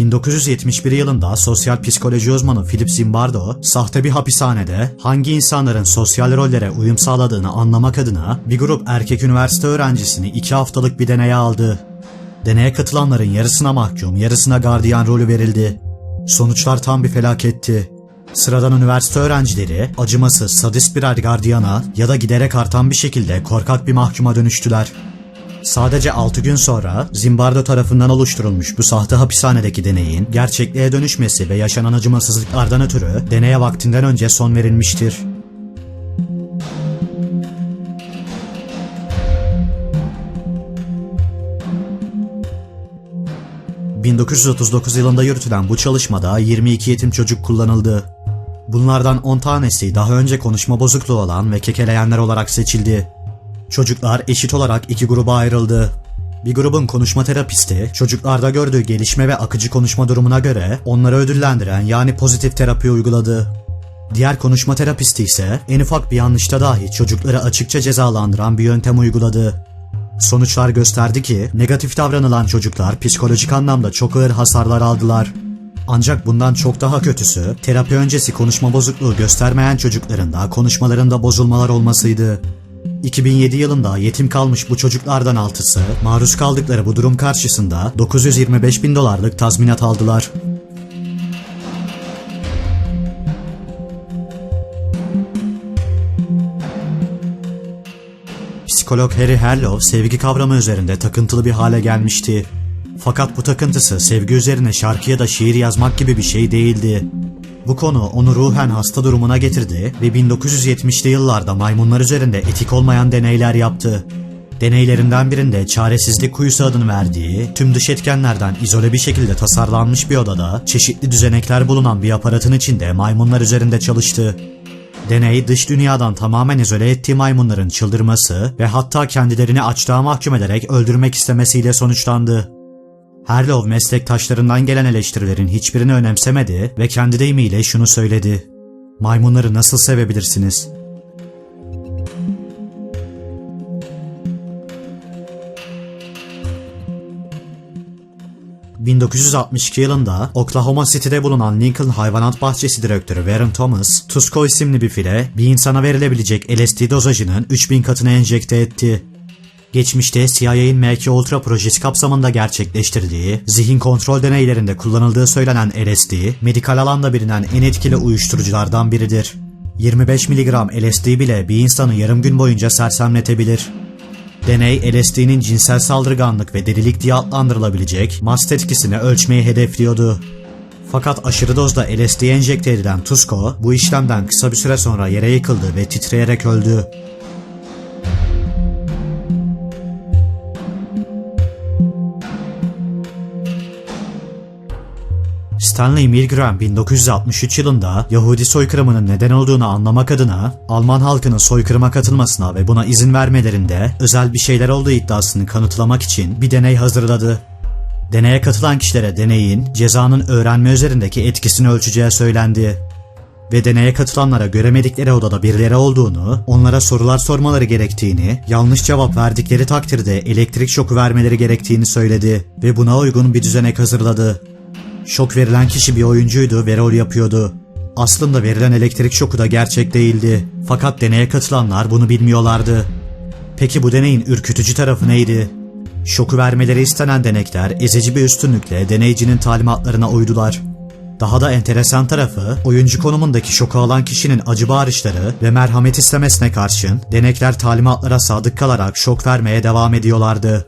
1971 yılında sosyal psikoloji uzmanı Philip Zimbardo, sahte bir hapishanede hangi insanların sosyal rollere uyum sağladığını anlamak adına bir grup erkek üniversite öğrencisini 2 haftalık bir deneye aldı. Deneye katılanların yarısına mahkum, yarısına gardiyan rolü verildi. Sonuçlar tam bir felaketti. Sıradan üniversite öğrencileri acımasız, sadist birer gardiyana ya da giderek artan bir şekilde korkak bir mahkuma dönüştüler. Sadece 6 gün sonra Zimbardo tarafından oluşturulmuş bu sahte hapishanedeki deneyin gerçekliğe dönüşmesi ve yaşanan acımasızlıklardan ötürü deneye vaktinden önce son verilmiştir. ...1939 yılında yürütülen bu çalışmada 22 yetim çocuk kullanıldı. Bunlardan 10 tanesi daha önce konuşma bozukluğu olan ve kekeleyenler olarak seçildi. Çocuklar eşit olarak iki gruba ayrıldı. Bir grubun konuşma terapisti çocuklarda gördüğü gelişme ve akıcı konuşma durumuna göre onları ödüllendiren yani pozitif terapi uyguladı. Diğer konuşma terapisti ise en ufak bir yanlışta dahi çocukları açıkça cezalandıran bir yöntem uyguladı. Sonuçlar gösterdi ki negatif davranılan çocuklar psikolojik anlamda çok ağır hasarlar aldılar. Ancak bundan çok daha kötüsü terapi öncesi konuşma bozukluğu göstermeyen çocukların da konuşmalarında bozulmalar olmasıydı. 2007 yılında yetim kalmış bu çocuklardan altısı maruz kaldıkları bu durum karşısında 925 bin dolarlık tazminat aldılar. Psikolog Harry Harlow sevgi kavramı üzerinde takıntılı bir hale gelmişti. Fakat bu takıntısı sevgi üzerine şarkı ya da şiir yazmak gibi bir şey değildi. Bu konu onu ruhen hasta durumuna getirdi ve 1970'li yıllarda maymunlar üzerinde etik olmayan deneyler yaptı. Deneylerinden birinde çaresizlik kuyusu adını verdiği, tüm dış etkenlerden izole bir şekilde tasarlanmış bir odada çeşitli düzenekler bulunan bir aparatın içinde maymunlar üzerinde çalıştı. Deney dış dünyadan tamamen izole ettiği maymunların çıldırması ve hatta kendilerini açlığa mahkum ederek öldürmek istemesiyle sonuçlandı. Harlow meslektaşlarından gelen eleştirilerin hiçbirini önemsemedi ve kendi deyimiyle şunu söyledi. Maymunları nasıl sevebilirsiniz? ...1962 yılında Oklahoma City'de bulunan Lincoln Hayvanat Bahçesi Direktörü Warren Thomas, Tusko isimli bir file bir insana verilebilecek LSD dozajının 3000 katına enjekte etti. Geçmişte CIA'in MK Ultra projesi kapsamında gerçekleştirdiği zihin kontrol deneylerinde kullanıldığı söylenen LSD, medikal alanda bilinen en etkili uyuşturuculardan biridir. 25 mg LSD bile bir insanı yarım gün boyunca sersemletebilir. Deney LSD'nin cinsel saldırganlık ve delilik diye adlandırılabilecek mast etkisini ölçmeyi hedefliyordu. Fakat aşırı dozda LSD enjekte edilen Tusko bu işlemden kısa bir süre sonra yere yıkıldı ve titreyerek öldü. Stanley Milgram 1963 yılında Yahudi soykırımının neden olduğunu anlamak adına Alman halkının soykırıma katılmasına ve buna izin vermelerinde özel bir şeyler olduğu iddiasını kanıtlamak için bir deney hazırladı. Deneye katılan kişilere deneyin cezanın öğrenme üzerindeki etkisini ölçeceği söylendi. Ve deneye katılanlara göremedikleri odada birileri olduğunu, onlara sorular sormaları gerektiğini, yanlış cevap verdikleri takdirde elektrik şoku vermeleri gerektiğini söyledi ve buna uygun bir düzenek hazırladı. Şok verilen kişi bir oyuncuydu ve rol yapıyordu. Aslında verilen elektrik şoku da gerçek değildi. Fakat deneye katılanlar bunu bilmiyorlardı. Peki bu deneyin ürkütücü tarafı neydi? Şoku vermeleri istenen denekler ezici bir üstünlükle deneyicinin talimatlarına uydular. Daha da enteresan tarafı oyuncu konumundaki şoku alan kişinin acı bağırışları ve merhamet istemesine karşın denekler talimatlara sadık kalarak şok vermeye devam ediyorlardı.